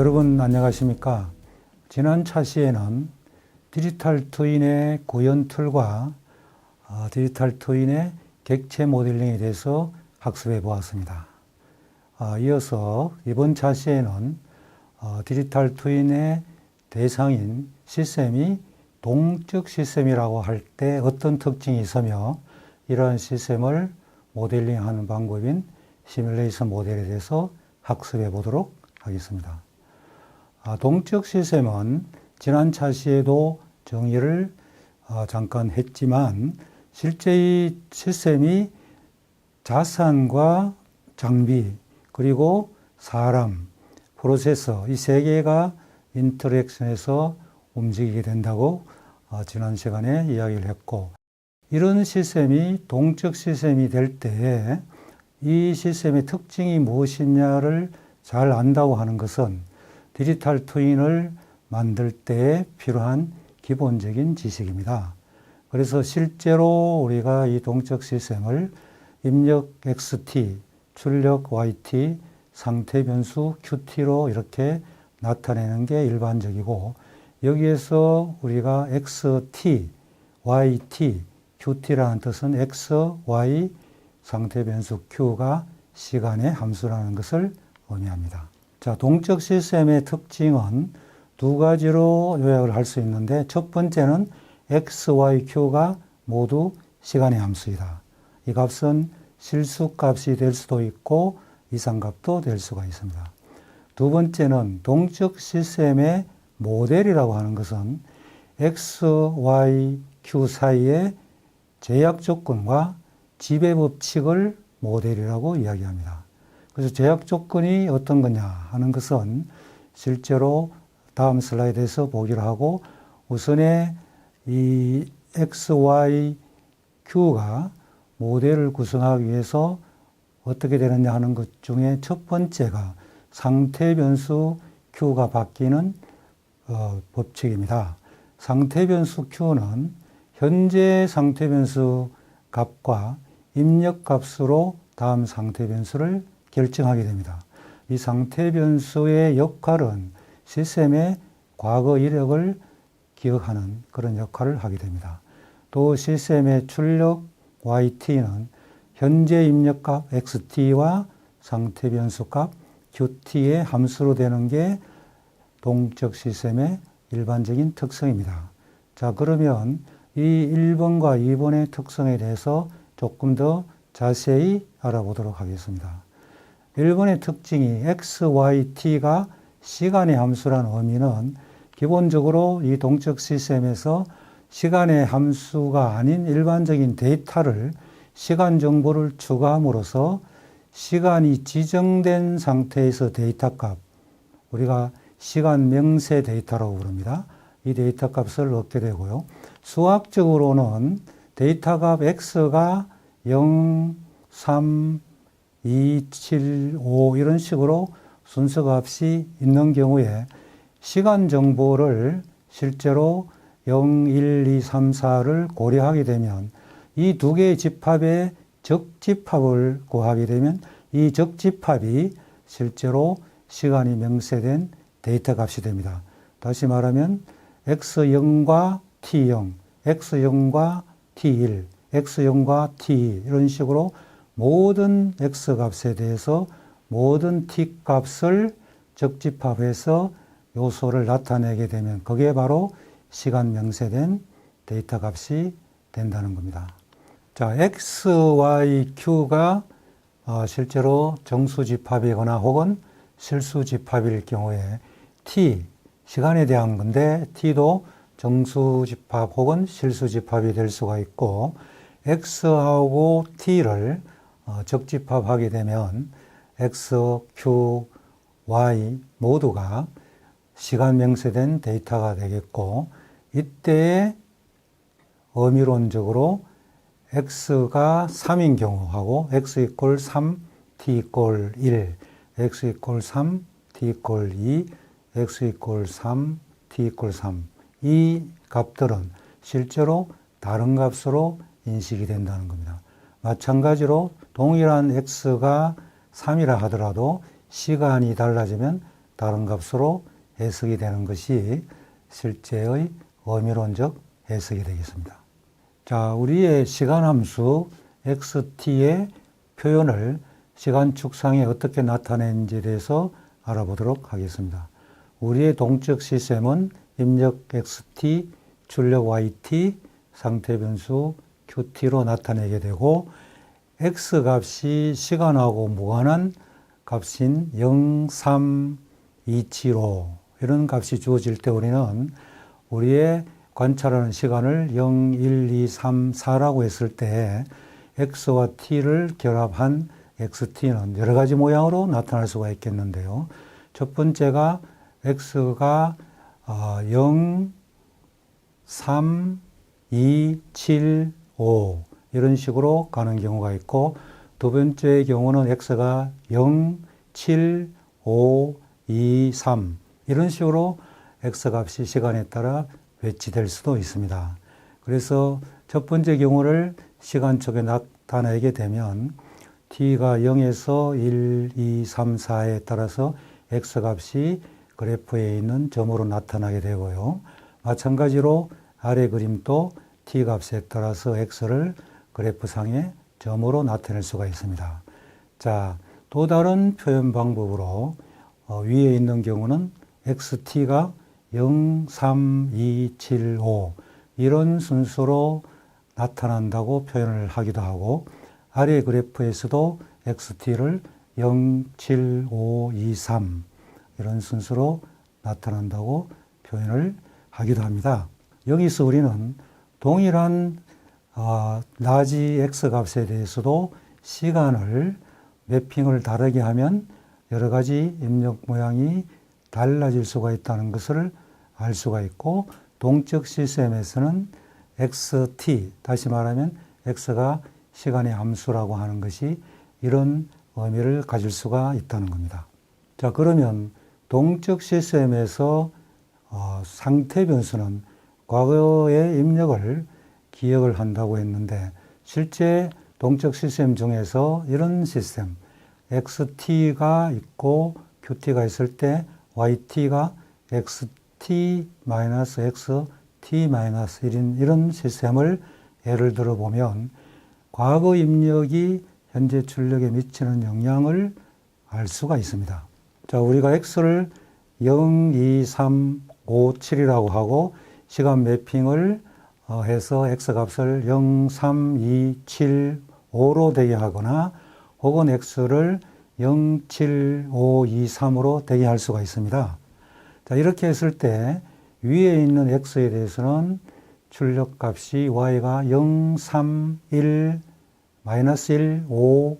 여러분 안녕하십니까? 지난 차시에는 디지털 트윈의 구현 툴과 어, 디지털 트윈의 객체 모델링에 대해서 학습해 보았습니다. 어, 이어서 이번 차시에는 어, 디지털 트윈의 대상인 시스템이 동적 시스템이라고 할 때 어떤 특징이 있으며 이러한 시스템을 모델링하는 방법인 시뮬레이션 모델에 대해서 학습해 보도록 하겠습니다. 아, 동적 시스템은 지난 차시에도 정의를 어, 잠깐 했지만 실제 이 시스템이 자산과 장비 그리고 사람, 프로세서 이 세 개가 인터랙션해서 움직이게 된다고 어, 지난 시간에 이야기를 했고 이런 시스템이 동적 시스템이 될때이 시스템의 특징이 무엇이냐를 잘 안다고 하는 것은 디지털 트윈을 만들 때 필요한 기본적인 지식입니다. 그래서 실제로 우리가 이 동적 시스템을 입력 XT, 출력 YT, 상태 변수 QT로 이렇게 나타내는 게 일반적이고 여기에서 우리가 XT, YT, QT라는 뜻은 X, Y, 상태 변수 Q가 시간의 함수라는 것을 의미합니다. 자, 동적 시스템의 특징은 두 가지로 요약을 할 수 있는데 첫 번째는 X, Y, Q가 모두 시간의 함수이다. 이 값은 실수 값이 될 수도 있고 이상값도 될 수가 있습니다. 두 번째는 동적 시스템의 모델이라고 하는 것은 X, Y, Q 사이의 제약 조건과 지배 법칙을 모델이라고 이야기합니다. 그래서 제약 조건이 어떤 거냐 하는 것은 실제로 다음 슬라이드에서 보기로 하고 우선에 이 X, Y, Q가 모델을 구성하기 위해서 어떻게 되느냐 하는 것 중에 첫 번째가 상태 변수 Q가 바뀌는 어, 법칙입니다. 상태 변수 Q는 현재 상태 변수 값과 입력 값으로 다음 상태 변수를 결정하게 됩니다. 이 상태 변수의 역할은 시스템의 과거 이력을 기억하는 그런 역할을 하게 됩니다. 또 시스템의 출력 YT는 현재 입력값 XT와 상태 변수값 QT의 함수로 되는 게 동적 시스템의 일반적인 특성입니다. 자, 그러면 이 1번과 2번의 특성에 대해서 조금 더 자세히 알아보도록 하겠습니다. 1번의 특징이 x, y, t가 시간의 함수라는 의미는 기본적으로 이 동적 시스템에서 시간의 함수가 아닌 일반적인 데이터를 시간 정보를 추가함으로써 시간이 지정된 상태에서 데이터 값, 우리가 시간 명세 데이터라고 부릅니다. 이 데이터 값을 얻게 되고요. 수학적으로는 데이터 값 x가 0, 3, 2, 7, 5 이런 식으로 순서 값이 있는 경우에 시간 정보를 실제로 0, 1, 2, 3, 4를 고려하게 되면 이 두 개의 집합의 적집합을 구하게 되면 이 적집합이 실제로 시간이 명세된 데이터 값이 됩니다. 다시 말하면 x0과 t0, x0과 t1, x0과 t2 이런 식으로 모든 x 값에 대해서 모든 t 값을 적집합해서 요소를 나타내게 되면 그게 바로 시간 명세된 데이터 값이 된다는 겁니다. 자, x, y, q가 어, 실제로 정수 집합이거나 혹은 실수 집합일 경우에 t 시간에 대한 건데 t도 정수 집합 혹은 실수 집합이 될 수가 있고 x하고 t를 어, 적집합하게 되면 x, q, y 모두가 시간 명세된 데이터가 되겠고 이때에 의미론적으로 x가 3인 경우하고 x 이퀄 3, t 이퀄 1, x 이퀄 3, t 이퀄 2, x 이퀄 3, t 이퀄 3. 이 값들은 실제로 다른 값으로 인식이 된다는 겁니다. 마찬가지로 동일한 x가 3이라 하더라도 시간이 달라지면 다른 값으로 해석이 되는 것이 실제의 의미론적 해석이 되겠습니다. 자, 우리의 시간 함수 xt의 표현을 시간 축상에 어떻게 나타내는지에 대해서 알아보도록 하겠습니다. 우리의 동적 시스템은 입력 xt, 출력 yt, 상태 변수 qt로 나타내게 되고 x 값이 시간하고 무관한 값인 0, 3, 2, 7, 5 이런 값이 주어질 때 우리는 우리의 관찰하는 시간을 0, 1, 2, 3, 4라고 했을 때 x와 t를 결합한 xt는 여러 가지 모양으로 나타날 수가 있겠는데요. 첫 번째가 x가 0, 3, 2, 7, 5 이런 식으로 가는 경우가 있고 두 번째의 경우는 x가 0, 7, 5, 2, 3 이런 식으로 x 값이 시간에 따라 배치될 수도 있습니다. 그래서 첫 번째 경우를 시간축에 나타내게 되면 t가 0에서 1, 2, 3, 4에 따라서 x 값이 그래프에 있는 점으로 나타나게 되고요. 마찬가지로 아래 그림도 t 값에 따라서 x를 그래프상에 점으로 나타낼 수가 있습니다. 자, 또 다른 표현 방법으로 어, 위에 있는 경우는 xt가 0, 3, 2, 7, 5 이런 순서로 나타난다고 표현을 하기도 하고 아래 그래프에서도 xt를 0, 7, 5, 2, 3 이런 순서로 나타난다고 표현을 하기도 합니다. 여기서 우리는 동일한 어, 나지 x 값에 대해서도 시간을 매핑을 다르게 하면 여러 가지 입력 모양이 달라질 수가 있다는 것을 알 수가 있고 동적 시스템에서는 xt 다시 말하면 x가 시간의 함수라고 하는 것이 이런 의미를 가질 수가 있다는 겁니다. 자 그러면 동적 시스템에서 어, 상태 변수는 과거의 입력을 기억을 한다고 했는데 실제 동적 시스템 중에서 이런 시스템 xt가 있고 qt가 있을 때 yt가 xt-xt-1인 이런 시스템을 예를 들어 보면 과거 입력이 현재 출력에 미치는 영향을 알 수가 있습니다. 자, 우리가 x를 0, 2, 3, 5, 7이라고 하고 시간 매핑을 어, 해서 x 값을 0, 3, 2, 7, 5로 되게 하거나 혹은 x를 0, 7, 5, 2, 3으로 되게 할 수가 있습니다. 자, 이렇게 했을 때 위에 있는 x에 대해서는 출력 값이 y가 0, 3, 1, 마이너스 1, 5,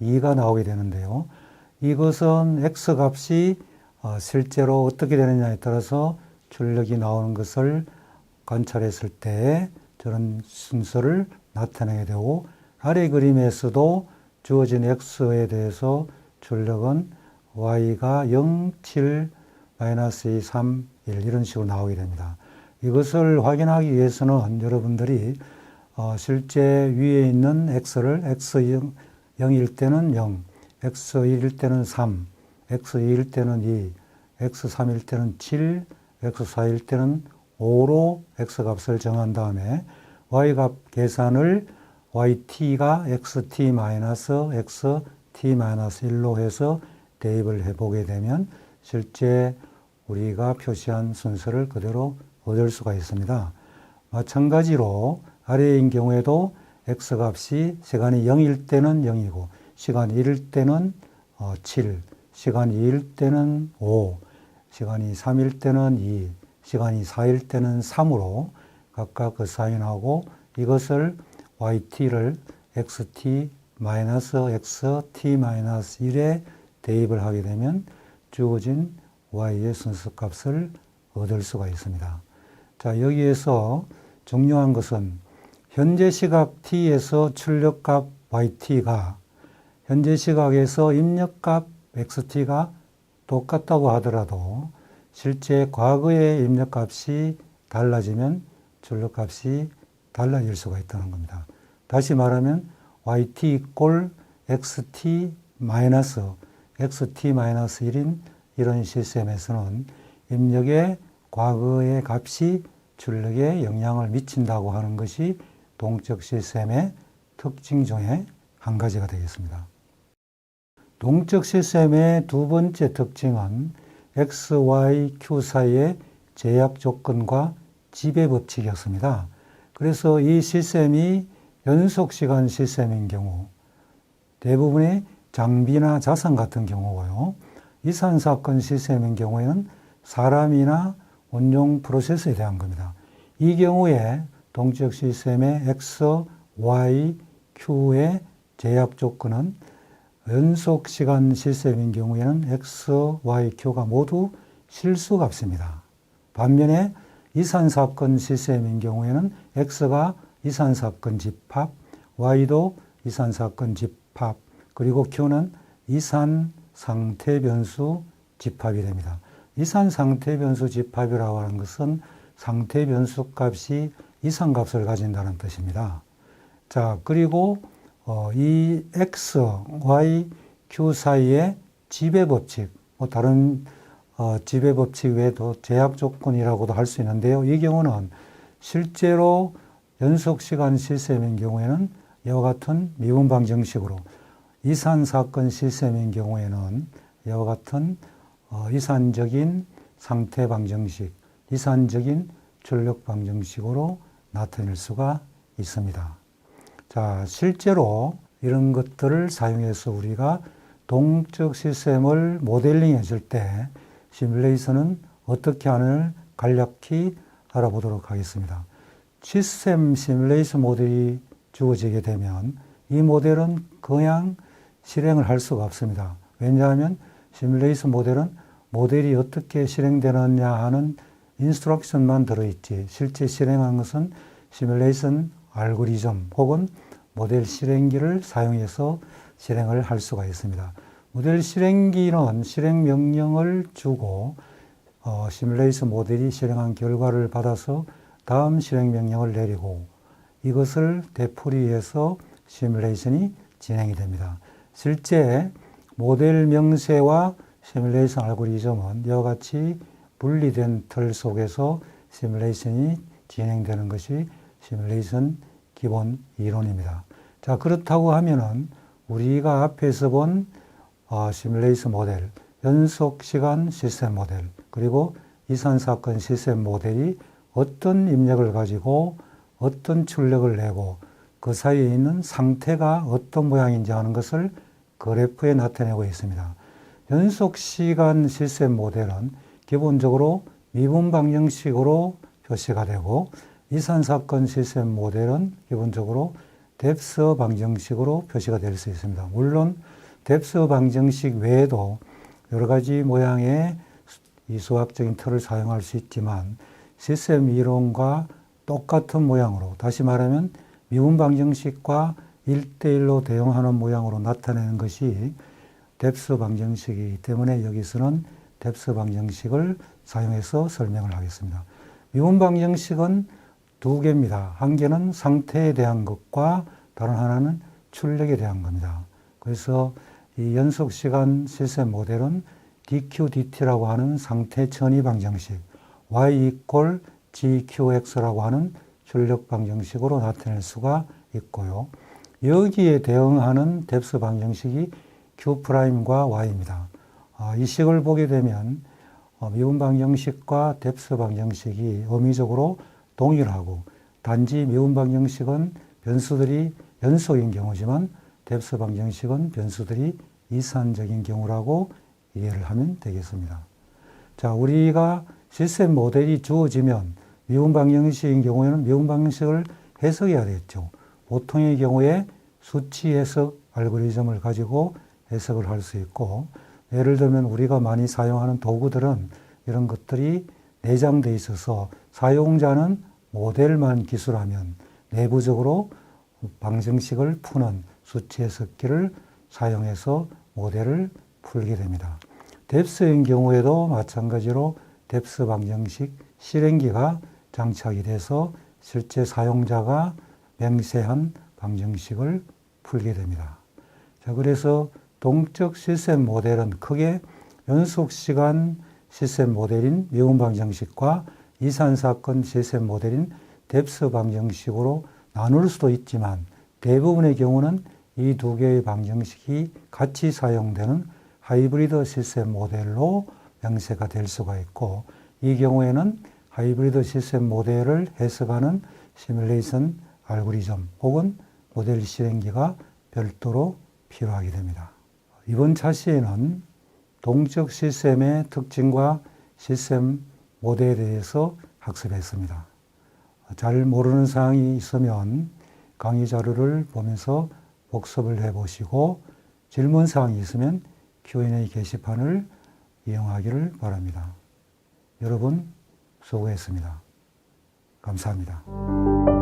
2가 나오게 되는데요. 이것은 x 값이 어, 실제로 어떻게 되느냐에 따라서 출력이 나오는 것을 관찰했을 때 저런 순서를 나타내게 되고 아래 그림에서도 주어진 x에 대해서 출력은 y가 0, 7, 마이너스 2, 3, 1 이런 식으로 나오게 됩니다. 이것을 확인하기 위해서는 여러분들이 어, 실제 위에 있는 x를 x0, 0일 때는 0, x1일 때는 3, x2일 때는 2, x3일 때는 7, x4일 때는 5로 x 값을 정한 다음에 y 값 계산을 yt가 xt-xt-1로 해서 대입을 해보게 되면 실제 우리가 표시한 순서를 그대로 얻을 수가 있습니다. 마찬가지로 아래인 경우에도 x 값이 시간이 0일 때는 0이고 시간이 1일 때는 7, 어, 시간이 2일 때는 5, 시간이 3일 때는 2, 시간이 4일 때는 3으로 각각 그 사인하고 이것을 yt를 xt-xt-1에 대입을 하게 되면 주어진 y의 순서값을 얻을 수가 있습니다. 자, 여기에서 중요한 것은 현재 시각 t에서 출력값 yt가 현재 시각에서 입력값 xt가 똑같다고 하더라도 실제 과거의 입력값이 달라지면 출력값이 달라질 수가 있다는 겁니다. 다시 말하면 yt 꼴 xt 마이너스 xt 마이너스 1인 이런 시스템에서는 입력의 과거의 값이 출력에 영향을 미친다고 하는 것이 동적 시스템의 특징 중에 한 가지가 되겠습니다. 동적 시스템의 두 번째 특징은 x, y, q 사이의 제약 조건과 지배 법칙이었습니다. 그래서 이 시스템이 연속 시간 시스템인 경우 대부분의 장비나 자산 같은 경우고요. 이산 사건 시스템인 경우에는 사람이나 운용 프로세스에 대한 겁니다. 이 경우에 동적 시스템의 x, y, q의 제약 조건은 연속 시간 시스템인 경우에는 x, y, q가 모두 실수 값입니다. 반면에 이산 사건 시스템인 경우에는 x가 이산 사건 집합, y도 이산 사건 집합, 그리고 q는 이산 상태 변수 집합이 됩니다. 이산 상태 변수 집합이라고 하는 것은 상태 변수 값이 이산 값을 가진다는 뜻입니다. 자, 그리고 어, 이 x, y, q 사이의 지배 법칙, 뭐 다른 어, 지배 법칙 외에도 제약 조건이라고도 할 수 있는데요. 이 경우는 실제로 연속 시간 시스템인 경우에는 이와 같은 미분 방정식으로 이산 사건 시스템인 경우에는 이와 같은 어, 이산적인 상태 방정식, 이산적인 출력 방정식으로 나타낼 수가 있습니다. 자, 실제로 이런 것들을 사용해서 우리가 동적 시스템을 모델링 해줄 때 시뮬레이션은 어떻게 하는을 간략히 알아보도록 하겠습니다. 시스템 시뮬레이션 모델이 주어지게 되면 이 모델은 그냥 실행을 할 수가 없습니다. 왜냐하면 시뮬레이션 모델은 모델이 어떻게 실행되느냐 하는 인스트럭션만 들어있지 실제 실행한 것은 시뮬레이션 알고리즘 혹은 모델 실행기를 사용해서 실행을 할 수가 있습니다. 모델 실행기는 실행 명령을 주고 어, 시뮬레이션 모델이 실행한 결과를 받아서 다음 실행 명령을 내리고 이것을 되풀이해서 시뮬레이션이 진행이 됩니다. 실제 모델 명세와 시뮬레이션 알고리즘은 이와 같이 분리된 틀 속에서 시뮬레이션이 진행되는 것이 시뮬레이션 기본 이론입니다. 자, 그렇다고 하면은 우리가 앞에서 본 어, 시뮬레이션 모델, 연속 시간 시스템 모델, 그리고 이산 사건 시스템 모델이 어떤 입력을 가지고 어떤 출력을 내고 그 사이에 있는 상태가 어떤 모양인지 하는 것을 그래프에 나타내고 있습니다. 연속 시간 시스템 모델은 기본적으로 미분 방정식으로 표시가 되고 이산 사건 시스템 모델은 기본적으로 뎁스 방정식으로 표시가 될 수 있습니다. 물론 뎁스 방정식 외에도 여러 가지 모양의 이 수학적인 틀을 사용할 수 있지만 시스템 이론과 똑같은 모양으로 다시 말하면 미분 방정식과 1대1로 대응하는 모양으로 나타내는 것이 뎁스 방정식이기 때문에 여기서는 뎁스 방정식을 사용해서 설명을 하겠습니다. 미분 방정식은 두 개입니다. 한 개는 상태에 대한 것과 다른 하나는 출력에 대한 겁니다. 그래서 이 연속 시간 시스템 모델은 DQ-DT라고 하는 상태 천위 방정식, Y equal GQX라고 하는 출력 방정식으로 나타낼 수가 있고요. 여기에 대응하는 뎁스 방정식이 Q'과 Y입니다. 아, 이 식을 보게 되면 어, 미분 방정식과 뎁스 방정식이 의미적으로 동일하고 단지 미분 방정식은 변수들이 연속인 경우지만 뎁스 방정식은 변수들이 이산적인 경우라고 이해를 하면 되겠습니다. 자, 우리가 시스템 모델이 주어지면 미분 방정식인 경우에는 미분 방정식을 해석해야 되겠죠. 보통의 경우에 수치 해석 알고리즘을 가지고 해석을 할 수 있고 예를 들면 우리가 많이 사용하는 도구들은 이런 것들이 내장돼 있어서 사용자는 모델만 기술하면 내부적으로 방정식을 푸는 수치 해석기를 사용해서 모델을 풀게 됩니다. 뎁스인 경우에도 마찬가지로 뎁스 방정식 실행기가 장착이 돼서 실제 사용자가 맹세한 방정식을 풀게 됩니다. 자, 그래서 동적 시스템 모델은 크게 연속 시간 시스템 모델인 미분 방정식과 이산 사건 시스템 모델인 뎁스 방정식으로 나눌 수도 있지만 대부분의 경우는 이 두 개의 방정식이 같이 사용되는 하이브리드 시스템 모델로 명세가 될 수가 있고 이 경우에는 하이브리드 시스템 모델을 해석하는 시뮬레이션 알고리즘 혹은 모델 실행기가 별도로 필요하게 됩니다. 이번 차시에는 동적 시스템의 특징과 시스템 모델에 대해서 학습했습니다. 잘 모르는 사항이 있으면 강의 자료를 보면서 복습을 해보시고 질문 사항이 있으면 Q&A 게시판을 이용하기를 바랍니다. 여러분 수고했습니다. 감사합니다.